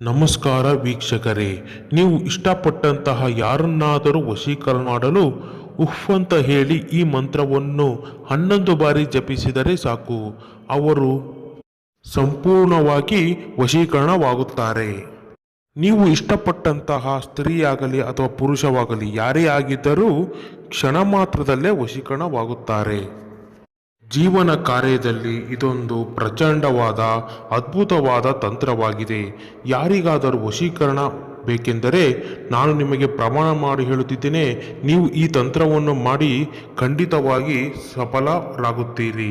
ನಮಸ್ಕಾರ ವೀಕ್ಷಕರೇ, ನೀವು ಇಷ್ಟಪಟ್ಟಂತಹ ಯಾರನ್ನಾದರೂ ವಶೀಕರಣ ಮಾಡಲು ಉಫ್ ಅಂತ ಹೇಳಿ ಈ ಮಂತ್ರವನ್ನು ಹನ್ನೊಂದು ಬಾರಿ ಜಪಿಸಿದರೆ ಸಾಕು. ಅವರು ಸಂಪೂರ್ಣವಾಗಿ ವಶೀಕರಣವಾಗುತ್ತಾರೆ. ನೀವು ಇಷ್ಟಪಟ್ಟಂತಹ ಸ್ತ್ರೀಯಾಗಲಿ ಅಥವಾ ಪುರುಷವಾಗಲಿ, ಯಾರೇ ಆಗಿದ್ದರೂ ಕ್ಷಣ ಮಾತ್ರದಲ್ಲೇ ವಶೀಕರಣವಾಗುತ್ತಾರೆ. ಜೀವನ ಕಾರ್ಯದಲ್ಲಿ ಇದೊಂದು ಪ್ರಚಂಡವಾದ, ಅದ್ಭುತವಾದ ತಂತ್ರವಾಗಿದೆ. ಯಾರಿಗಾದರೂ ವಶೀಕರಣ ಬೇಕೆಂದರೆ ನಾನು ನಿಮಗೆ ಪ್ರಮಾಣ ಮಾಡಿ ಹೇಳುತ್ತಿದ್ದೇನೆ, ನೀವು ಈ ತಂತ್ರವನ್ನು ಮಾಡಿ ಖಂಡಿತವಾಗಿ ಸಫಲರಾಗುತ್ತೀರಿ.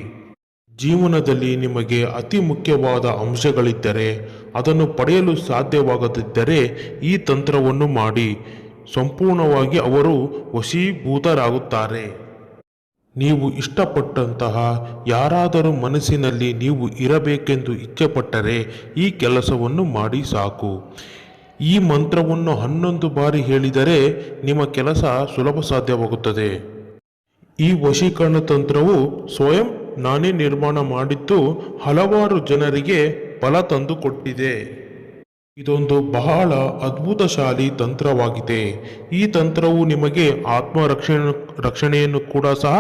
ಜೀವನದಲ್ಲಿ ನಿಮಗೆ ಅತಿ ಮುಖ್ಯವಾದ ಅಂಶಗಳಿದ್ದರೆ, ಅದನ್ನು ಪಡೆಯಲು ಸಾಧ್ಯವಾಗದಿದ್ದರೆ ಈ ತಂತ್ರವನ್ನು ಮಾಡಿ, ಸಂಪೂರ್ಣವಾಗಿ ಅವರು ವಶೀಭೂತರಾಗುತ್ತಾರೆ. ನೀವು ಇಷ್ಟಪಟ್ಟಂತಹ ಯಾರಾದರೂ ಮನಸ್ಸಿನಲ್ಲಿ ನೀವು ಇರಬೇಕೆಂದು ಇಚ್ಛೆಪಟ್ಟರೆ ಈ ಕೆಲಸವನ್ನು ಮಾಡಿ ಸಾಕು. ಈ ಮಂತ್ರವನ್ನು ಹನ್ನೊಂದು ಬಾರಿ ಹೇಳಿದರೆ ನಿಮ್ಮ ಕೆಲಸ ಸುಲಭ ಸಾಧ್ಯವಾಗುತ್ತದೆ. ಈ ವಶೀಕರಣ ತಂತ್ರವು ಸ್ವಯಂ ನಾನೇ ನಿರ್ಮಾಣ ಮಾಡಿದ್ದು ಹಲವಾರು ಜನರಿಗೆ ಫಲ ತಂದುಕೊಟ್ಟಿದೆ. ಇದೊಂದು ಬಹಳ ಅದ್ಭುತಶಾಲಿ ತಂತ್ರವಾಗಿದೆ. ಈ ತಂತ್ರವು ನಿಮಗೆ ಆತ್ಮರಕ್ಷಣೆ, ರಕ್ಷಣೆಯನ್ನು ಕೂಡ ಸಹ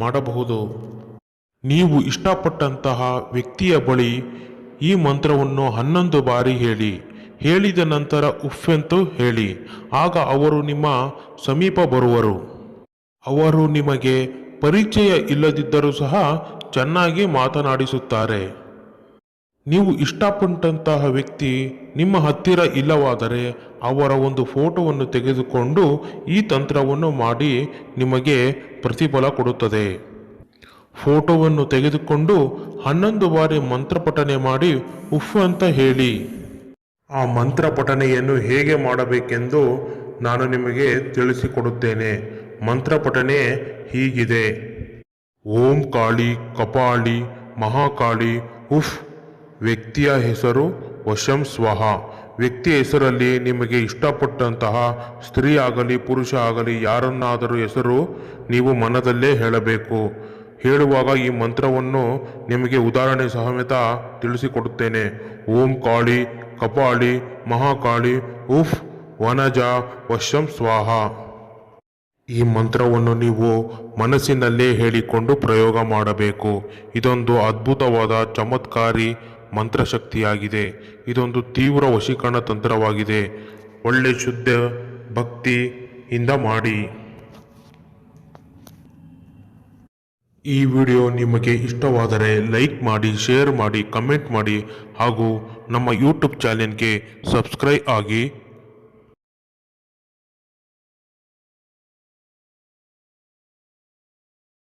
ಮಾಡಬಹುದು. ನೀವು ಇಷ್ಟಪಟ್ಟಂತಹ ವ್ಯಕ್ತಿಯ ಬಳಿ ಈ ಮಂತ್ರವನ್ನು ಹನ್ನೊಂದು ಬಾರಿ ಹೇಳಿ. ಹೇಳಿದ ನಂತರ ಉಫ್ಫೆಂತು ಹೇಳಿ. ಆಗ ಅವರು ನಿಮ್ಮ ಸಮೀಪ ಬರುವರು. ಅವರು ನಿಮಗೆ ಪರಿಚಯ ಇಲ್ಲದಿದ್ದರೂ ಸಹ ಚೆನ್ನಾಗಿ ಮಾತನಾಡಿಸುತ್ತಾರೆ. ನೀವು ಇಷ್ಟಪಟ್ಟಂತಹ ವ್ಯಕ್ತಿ ನಿಮ್ಮ ಹತ್ತಿರ ಇಲ್ಲವಾದರೆ ಅವರ ಒಂದು ಫೋಟೋವನ್ನು ತೆಗೆದುಕೊಂಡು ಈ ತಂತ್ರವನ್ನು ಮಾಡಿ ನಿಮಗೆ ಪ್ರತಿಫಲ ಕೊಡುತ್ತದೆ. ಫೋಟೋವನ್ನು ತೆಗೆದುಕೊಂಡು ಹನ್ನೊಂದು ಬಾರಿ ಮಂತ್ರಪಠನೆ ಮಾಡಿ ಉಫ್ ಅಂತ ಹೇಳಿ. ಆ ಮಂತ್ರ ಪಠನೆಯನ್ನು ಹೇಗೆ ಮಾಡಬೇಕೆಂದು ನಾನು ನಿಮಗೆ ತಿಳಿಸಿಕೊಡುತ್ತೇನೆ. ಮಂತ್ರ ಪಠನೆ ಹೀಗಿದೆ. ಓಂ ಕಾಳಿ, ಕಪಾಳಿ, ಮಹಾಕಾಳಿ, ಉಫ್. ವ್ಯಕ್ತಿಯ ಹೆಸರು ವಶಂ ಸ್ವಹ. ವ್ಯಕ್ತಿಯ ಹೆಸರಲ್ಲಿ ನಿಮಗೆ ಇಷ್ಟಪಟ್ಟಂತಹ ಸ್ತ್ರೀ ಆಗಲಿ, ಪುರುಷ ಆಗಲಿ ಯಾರನ್ನಾದರೂ ಹೆಸರು ನೀವು ಮನದಲ್ಲೇ ಹೇಳಬೇಕು. ಹೇಳುವಾಗ ಈ ಮಂತ್ರವನ್ನು ನಿಮಗೆ ಉದಾಹರಣೆ ಸಮೇತ ತಿಳಿಸಿಕೊಡುತ್ತೇನೆ. ಓಂ ಕಾಳಿ, ಕಪಾಳಿ, ಮಹಾಕಾಳಿ, ಉಫ್, ವನಜ, ವಶಂ ಸ್ವಾಹ. ಈ ಮಂತ್ರವನ್ನು ನೀವು ಮನಸ್ಸಿನಲ್ಲೇ ಹೇಳಿಕೊಂಡು ಪ್ರಯೋಗ ಮಾಡಬೇಕು. ಇದೊಂದು ಅದ್ಭುತವಾದ, ಚಮತ್ಕಾರಿ ಮಂತ್ರಶಕ್ತಿಯಾಗಿದೆ. ಇದೊಂದು ತೀವ್ರ ವಶೀಕರಣ ತಂತ್ರವಾಗಿದೆ. ಒಳ್ಳೆ ಶುದ್ಧ ಭಕ್ತಿಯಿಂದ ಮಾಡಿ. ಈ ವಿಡಿಯೋ ನಿಮಗೆ ಇಷ್ಟವಾದರೆ ಲೈಕ್ ಮಾಡಿ, ಶೇರ್ ಮಾಡಿ, ಕಮೆಂಟ್ ಮಾಡಿ ಹಾಗೂ ನಮ್ಮ ಯೂಟ್ಯೂಬ್ ಚಾನೆಲ್ಗೆ ಸಬ್ಸ್ಕ್ರೈಬ್ ಆಗಿ